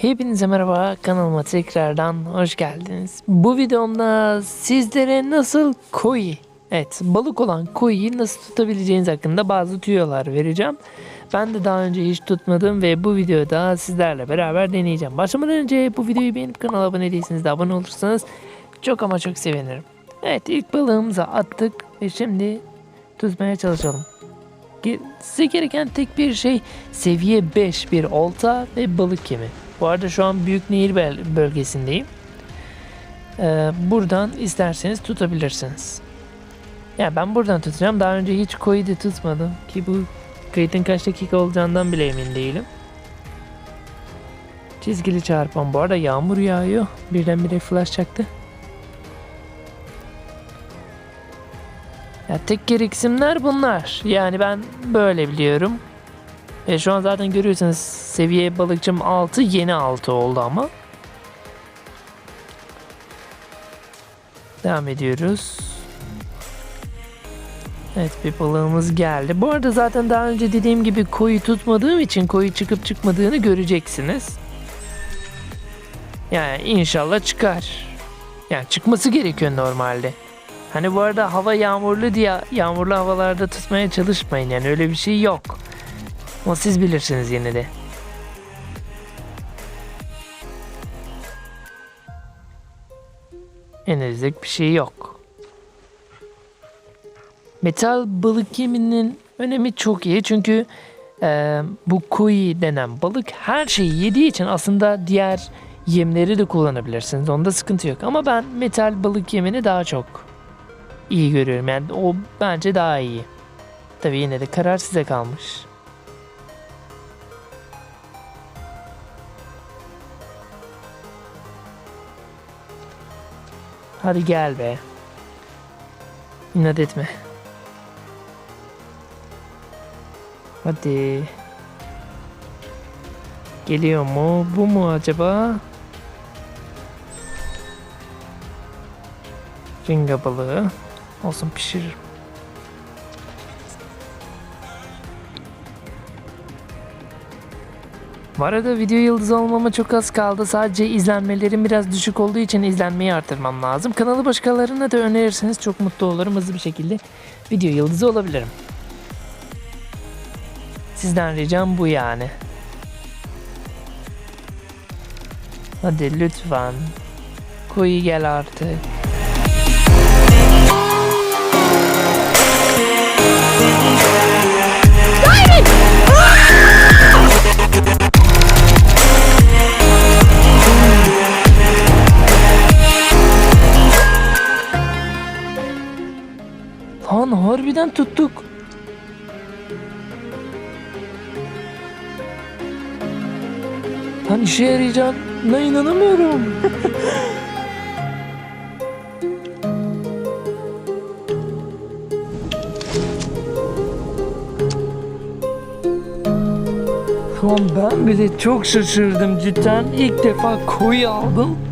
Hepinize merhaba kanalıma tekrardan hoş geldiniz. Bu videomda sizlere nasıl koi, evet balık olan koiyi nasıl tutabileceğiniz hakkında bazı tüyolar vereceğim. Ben de daha önce hiç tutmadım ve bu videoda sizlerle beraber deneyeceğim. Başlamadan önce bu videoyu beğenip kanala abone değilseniz de abone olursanız çok ama çok sevinirim. Evet ilk balığımıza attık ve şimdi tutmaya çalışalım. Size gereken tek bir şey seviye 5 bir olta ve balık yemi. Bu arada şu an Büyük Nehir bölgesindeyim. Ee, buradan isterseniz tutabilirsiniz. Ya ben buradan tutacağım. Daha önce hiç koyu da tutmadım ki bu kayıtın kaç dakika olacağından bile emin değilim. Çizgili çarpan. Bu arada yağmur yağıyor. Birdenbire flash çaktı. Ya tek gereksinimler bunlar. Yani ben böyle biliyorum. E şu an zaten görüyorsunuz seviye balıkçım 6 yeni 6 oldu ama. Devam ediyoruz. Evet bir balığımız geldi. Bu arada zaten daha önce dediğim gibi koyu tutmadığım için koyu çıkıp çıkmadığını göreceksiniz. Yani inşallah çıkar. Yani çıkması gerekiyor normalde. Hani bu arada hava yağmurlu diye yağmurlu havalarda tutmaya çalışmayın yani öyle bir şey yok. Ama siz bilirsiniz yine de. Yenilecek bir şey yok. Metal balık yeminin önemi çok iyi çünkü e, bu koi denen balık her şeyi yediği için aslında diğer yemleri de kullanabilirsiniz. Onda sıkıntı yok. Ama ben metal balık yemini daha çok iyi görüyorum. Yani o bence daha iyi. Tabii yine de karar size kalmış. Hadi gel be. İnat etme. Hadi. Geliyor mu? Bu mu acaba? Ringa balığı. Olsun pişiririm. Bu arada video yıldızı olmama çok az kaldı. Sadece izlenmelerim biraz düşük olduğu için izlenmeyi artırmam lazım. Kanalı başkalarına da önerirseniz çok mutlu olurum. Hızlı bir şekilde video yıldızı olabilirim. Sizden ricam bu yani. Hadi lütfen. Koyu gel artık. Lan harbiden tuttuk. Lan işe yarayacağına inanamıyorum. Şu an ben bile çok şaşırdım cidden. İlk defa koyu aldım.